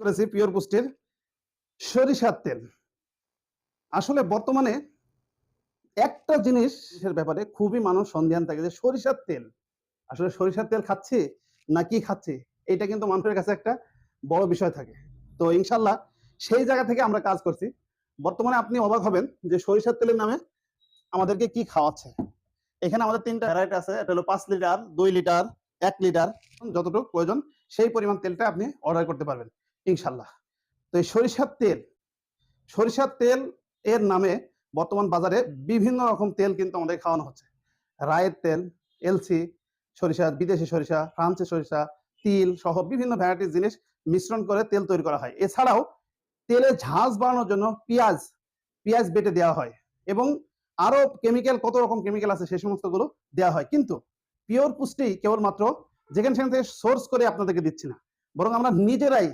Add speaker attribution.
Speaker 1: করেছি পিওর পুষ্টির সরিষার তেল। আসলে বর্তমানে একটা জিনিসের ব্যাপারে খুবই মানুষ সন্দেহান থাকে যে সরিষার তেল। আসলে সরিষার তেল খাচ্ছি না কি খাচ্ছি, এটা কিন্তু মানুষের কাছে একটা বড় বিষয় থাকে। তো ইনশাল্লাহ সেই জায়গা থেকে আমরা কাজ করছি। বর্তমানে আপনি অবাক হবেন যে সরিষার তেলের নামে আমাদেরকে কি খাওয়াচ্ছে। এখানে আমাদের তিনটা ভ্যারাইটি আছে, এটা হলো পাঁচ লিটার, দুই লিটার, এক লিটার, যতটুকু প্রয়োজন সেই পরিমাণ তেলটা আপনি অর্ডার করতে পারবেন। ইনশাল্লাহ তো এই সরিষার তেল সরিষার তেল এর নামে বর্তমান বাজারে বিভিন্ন রকম তেল কিন্তু আমাদের খাওয়ানো হচ্ছে। রায়ের তেল এলসি সরিষা বিদেশি সরিষা ফ্রান্সের সরিষা তিল সহ বিভিন্ন ভ্যারাইটির জিনিস মিশ্রণ করে তেল তৈরি করা হয়। এছাড়াও তেলে ঝাঁজ বাড়ানোর জন্য পেঁয়াজ পেঁয়াজ বেটে দেওয়া হয় এবং আরও কেমিক্যাল কত রকম কেমিক্যাল আছে সেই সমস্তগুলো দেওয়া হয়। কিন্তু পিওর পুষ্টি কেবলমাত্র যেখানে সেখান থেকে সোর্স করে আপনাদেরকে দিচ্ছি না। বরং আমরা নিজেরাই